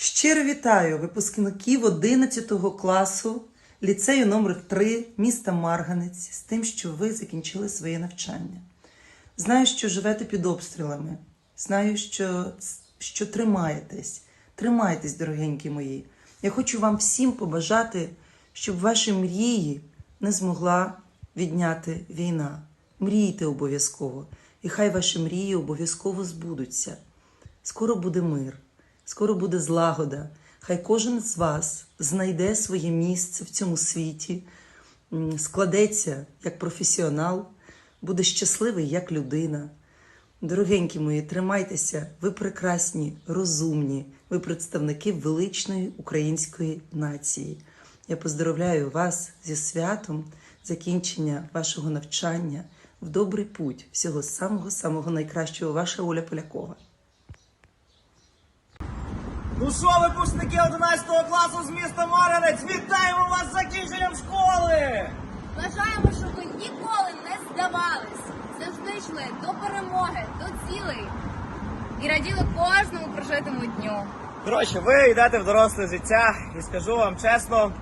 Щиро вітаю випускників 11 класу ліцею номер 3 міста Марганець з тим, що ви закінчили своє навчання. Знаю, що живете під обстрілами. Знаю, що, що тримаєтесь. Тримайтесь, дорогенькі мої. Я хочу вам всім побажати, щоб ваші мрії не змогла відняти війна. Мрійте обов'язково, і хай ваші мрії обов'язково збудуться. Скоро буде мир, скоро буде злагода. Хай кожен з вас знайде своє місце в цьому світі, складеться як професіонал, буде щасливий як людина. Дорогенькі мої, тримайтеся, ви прекрасні, розумні, ви представники величної української нації. Я поздоровляю вас зі святом закінчення вашого навчання в добрий путь. Всього самого самого найкращого, ваша Оля Полякова. Ну що, випускники 11 класу з міста Марганець, вітаємо вас з закінченням школи! Бажаємо, щоб ви ніколи не здавались, завжди йшли до перемоги, до цілей і раділи кожному прожитому дню. Коротше, ви йдете в доросле життя і скажу вам чесно.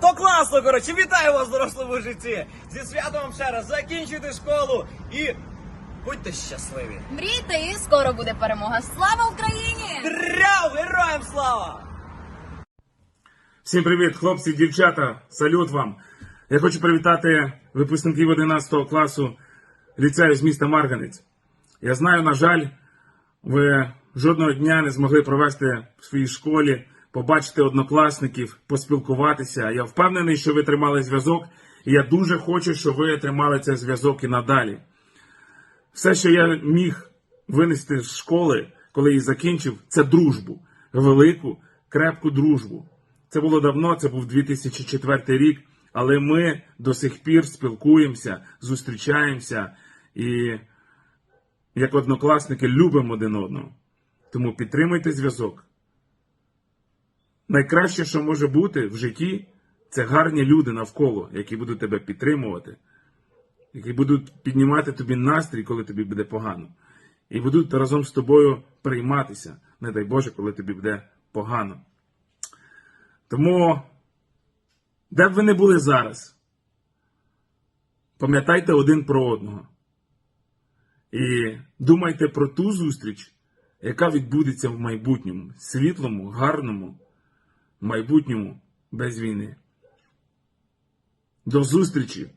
То класно, коротше, вітаю вас в дорослому житті! Зі святом вам ще раз, закінчуйте школу і будьте щасливі! Мрійте і скоро буде перемога. Слава Україні! Тряв! Героям слава! Всім привіт, хлопці, дівчата, салют вам. Я хочу привітати випускників 11 класу ліцею з міста Марганець. Я знаю, на жаль, ви жодного дня не змогли провести в своїй школі, побачити однокласників, поспілкуватися. Я впевнений, що ви тримали зв'язок, і я дуже хочу, щоб ви тримали цей зв'язок і надалі. Все, що я міг винести з школи, коли її закінчив, це дружбу, велику, крепку дружбу. Це було давно, це був 2004 рік, але ми до сих пір спілкуємося, зустрічаємося і, як однокласники, любимо один одного. Тому підтримуйте зв'язок. Найкраще, що може бути в житті, це гарні люди навколо, які будуть тебе підтримувати, які будуть піднімати тобі настрій, коли тобі буде погано, і будуть разом з тобою прийматися, не дай Боже, коли тобі буде погано. Тому, де б ви не були зараз, пам'ятайте один про одного. І думайте про ту зустріч, яка відбудеться в майбутньому, світлому, гарному майбутньому без війни. До зустрічі!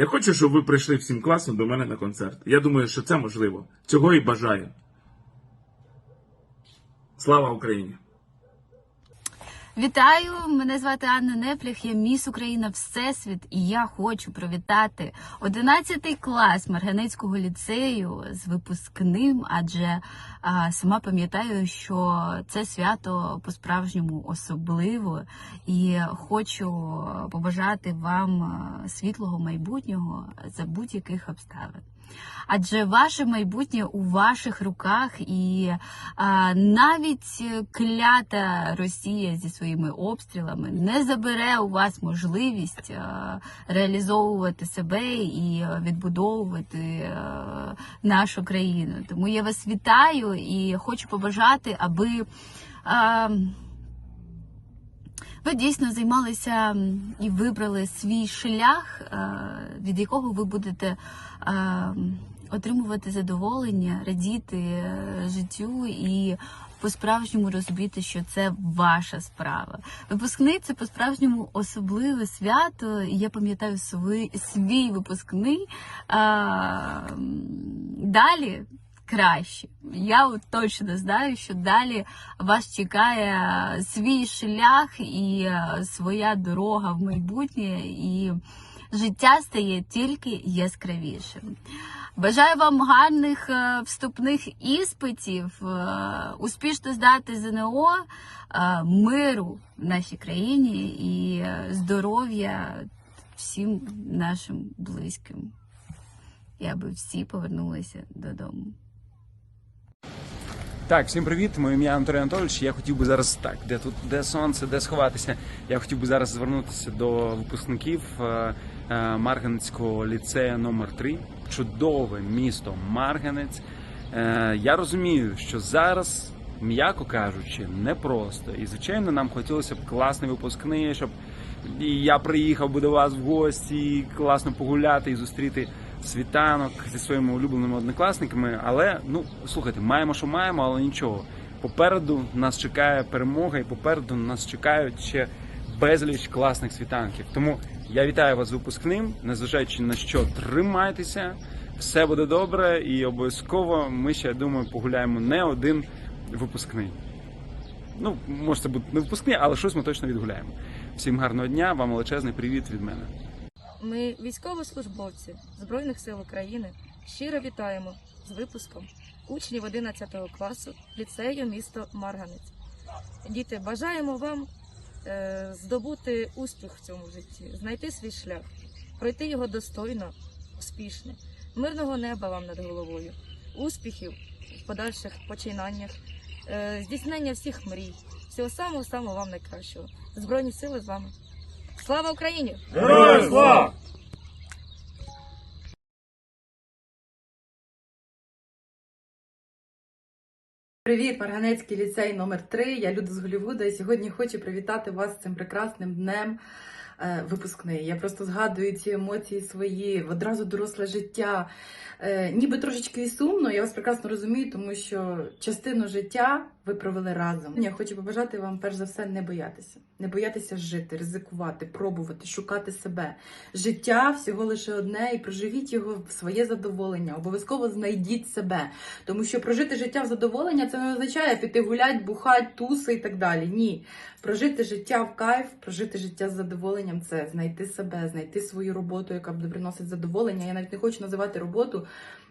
Я хочу, щоб ви прийшли всім класом до мене на концерт. Я думаю, що це можливо. Цього і бажаю. Слава Україні! Вітаю! Мене звати Анна Непліх, я міс Україна Всесвіт, і я хочу привітати 11 клас Марганецького ліцею з випускним, адже а, сама пам'ятаю, що це свято по-справжньому особливо, і хочу побажати вам світлого майбутнього за будь-яких обставин. Адже ваше майбутнє у ваших руках, і а, навіть клята Росія зі своїми обстрілами не забере у вас можливість а, реалізовувати себе і відбудовувати а, нашу країну. Тому я вас вітаю і хочу побажати, аби. А, ви дійсно займалися і вибрали свій шлях, е, від якого ви будете е, отримувати задоволення, радіти е, життю і по-справжньому розуміти, що це ваша справа. Випускний це по-справжньому особливе свято. Я пам'ятаю свій, випускний. Далі краще. Я точно знаю, що далі вас чекає свій шлях і е, своя дорога в майбутнє, і життя стає тільки яскравішим. Бажаю вам гарних е, вступних іспитів, е, успішно здати ЗНО, е, миру в нашій країні і е, здоров'я всім нашим близьким. І аби всі повернулися додому. Так, всім привіт. Моє ім'я Анатолій Анатолійович. Я хотів би зараз так, де тут де сонце, де сховатися. Я хотів би зараз звернутися до випускників е, е, Марганецького ліцею номер 3 Чудове місто Марганець. Е, я розумію, що зараз м'яко кажучи, непросто. І звичайно, нам хотілося б класний випускний, щоб я приїхав би до вас в гості, класно погуляти і зустріти світанок зі своїми улюбленими однокласниками. Але ну слухайте, маємо, що маємо, але нічого. Попереду нас чекає перемога, і попереду нас чекають ще безліч класних світанків. Тому я вітаю вас з випускним, незважаючи на що тримайтеся, все буде добре, і обов'язково ми ще я думаю погуляємо не один випускний. Ну, може, це буде не випускний, але щось ми точно відгуляємо. Всім гарного дня, вам величезний привіт від мене. Ми, військовослужбовці Збройних сил України, щиро вітаємо з випуском учнів 11 класу ліцею місто Марганець. Діти, бажаємо вам е, здобути успіх в цьому житті, знайти свій шлях, пройти його достойно, успішно, мирного неба вам над головою, успіхів в подальших починаннях, е, здійснення всіх мрій, всього самого самого вам найкращого. Збройні сили з вами. Слава Україні! Героям слава! Привіт, Марганецький ліцей номер 3 Я Люда з Голлівуда і сьогодні хочу привітати вас з цим прекрасним днем випускний. Я просто згадую ці емоції свої, одразу доросле життя. Е, ніби трошечки і сумно, я вас прекрасно розумію, тому що частину життя ви провели разом. Я хочу побажати вам, перш за все, не боятися. Не боятися жити, ризикувати, пробувати, шукати себе. Життя всього лише одне, і проживіть його в своє задоволення. Обов'язково знайдіть себе. Тому що прожити життя в задоволення це не означає піти гулять, бухать, туси і так далі. Ні. Прожити життя в кайф, прожити життя з задоволенням це знайти себе, знайти свою роботу, яка буде приносить задоволення. Я навіть не хочу називати роботу.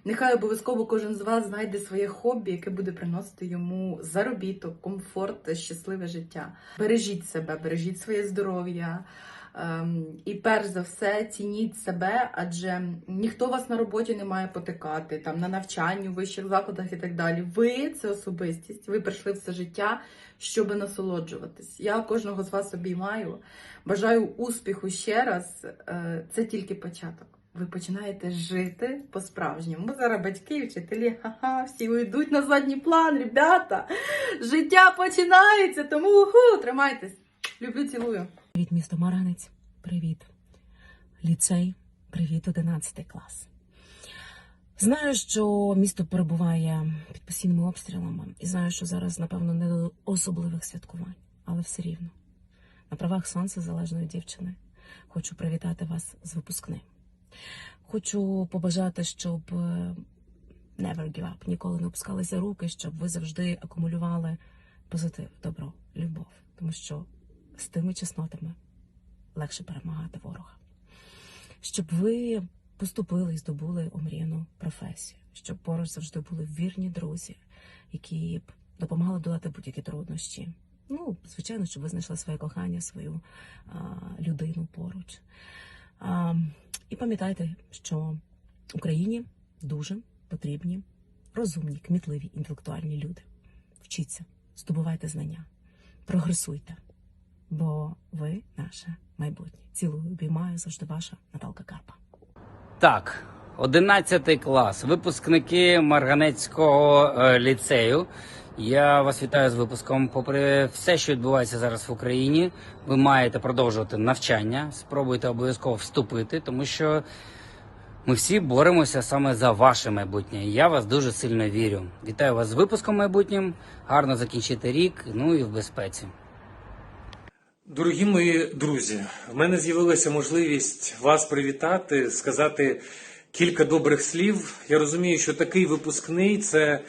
Нехай обов'язково кожен з вас знайде своє хобі, яке буде приносити йому заробіток, комфорт, щасливе життя. Бережіть себе, бережіть своє здоров'я. Ем, і перш за все цініть себе, адже ніхто вас на роботі не має потикати, там на навчанні, в вищих закладах і так далі. Ви це особистість, ви прийшли в це життя, щоб насолоджуватись. Я кожного з вас обіймаю. Бажаю успіху ще раз. Е, Це тільки початок. Ви починаєте жити по-справжньому. Бо зараз батьки, вчителі, ха-ха, всі уйдуть на задній план, ребята. Життя починається, тому уху, тримайтесь. Люблю, цілую. Привіт, місто Марганець. Привіт, ліцей. Привіт, 11 клас. Знаю, що місто перебуває під постійними обстрілами, і знаю, що зараз, напевно, не до особливих святкувань, але все рівно. На правах сонця залежної дівчини хочу привітати вас з випускним. Хочу побажати, щоб е, never give up, ніколи не опускалися руки, щоб ви завжди акумулювали позитив, добро, любов, тому що з тими чеснотами легше перемагати ворога. Щоб ви поступили і здобули омріяну професію, щоб поруч завжди були вірні друзі, які б допомагали долати будь-які труднощі. Ну, звичайно, щоб ви знайшли своє кохання, свою а, людину поруч. А, і пам'ятайте, що Україні дуже потрібні розумні, кмітливі, інтелектуальні люди. Вчіться, здобувайте знання, прогресуйте бо ви наше майбутнє. Цілую обіймаю завжди ваша Наталка Карпа. Так, 11 клас, випускники Марганецького е, ліцею. Я вас вітаю з випуском. Попри все, що відбувається зараз в Україні, ви маєте продовжувати навчання. Спробуйте обов'язково вступити, тому що ми всі боремося саме за ваше майбутнє. Я вас дуже сильно вірю. Вітаю вас з випуском майбутнім. Гарно закінчити рік, ну і в безпеці. Дорогі мої друзі, в мене з'явилася можливість вас привітати, сказати кілька добрих слів. Я розумію, що такий випускний це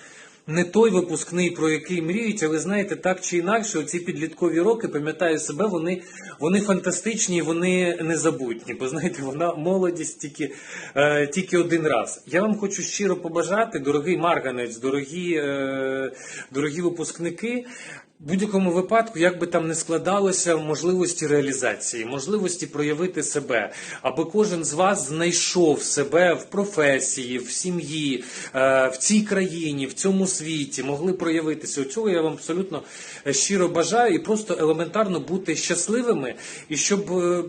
не той випускний, про який мріють, але знаєте, так чи інакше, ці підліткові роки, пам'ятаю себе, вони, вони фантастичні, вони незабутні. Бо знаєте, вона молодість тільки, е, тільки один раз. Я вам хочу щиро побажати, дорогий Марганець, дорогі, е, дорогі випускники. В будь-якому випадку, як би там не складалося, можливості реалізації, можливості проявити себе, аби кожен з вас знайшов себе в професії, в сім'ї, е, в цій країні, в цьому світі, могли проявитися. Цього я вам абсолютно е, щиро бажаю і просто елементарно бути щасливими, і щоб е,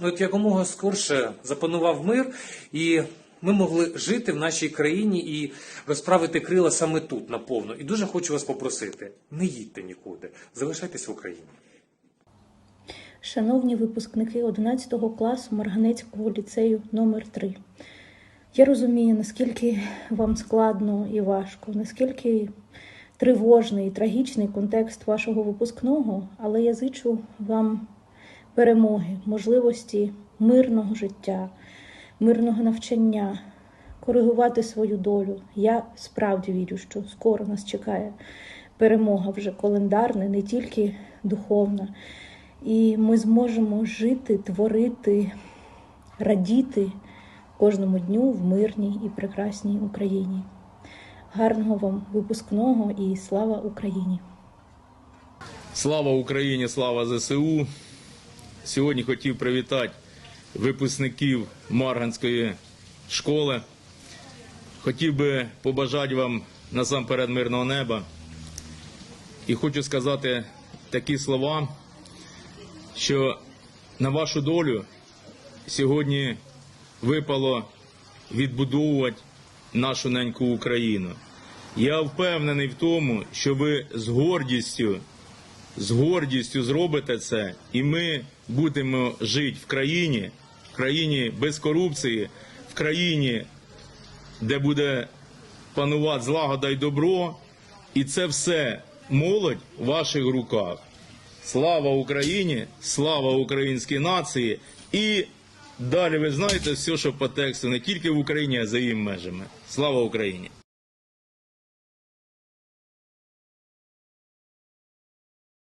от якомога скорше запанував мир і. Ми могли жити в нашій країні і розправити крила саме тут наповно. І дуже хочу вас попросити: не їдьте нікуди, залишайтесь в Україні. Шановні випускники 11 класу Марганецького ліцею номер 3 я розумію, наскільки вам складно і важко, наскільки тривожний і трагічний контекст вашого випускного, але я зичу вам перемоги, можливості мирного життя, мирного навчання, коригувати свою долю. Я справді вірю, що скоро нас чекає перемога вже календарна, не тільки духовна. І ми зможемо жити, творити, радіти кожному дню в мирній і прекрасній Україні. Гарного вам випускного і слава Україні! Слава Україні, слава ЗСУ. Сьогодні хотів привітати випускників Марганської школи. Хотів би побажати вам насамперед мирного неба. І хочу сказати такі слова, що на вашу долю сьогодні випало відбудовувати нашу неньку Україну. Я впевнений в тому, що ви з гордістю з гордістю зробите це, і ми будемо жити в країні, в країні без корупції, в країні, де буде панувати злагода й добро, і це все молодь в ваших руках. Слава Україні, слава українській нації і далі ви знаєте все, що по тексту не тільки в Україні, а за її межами. Слава Україні!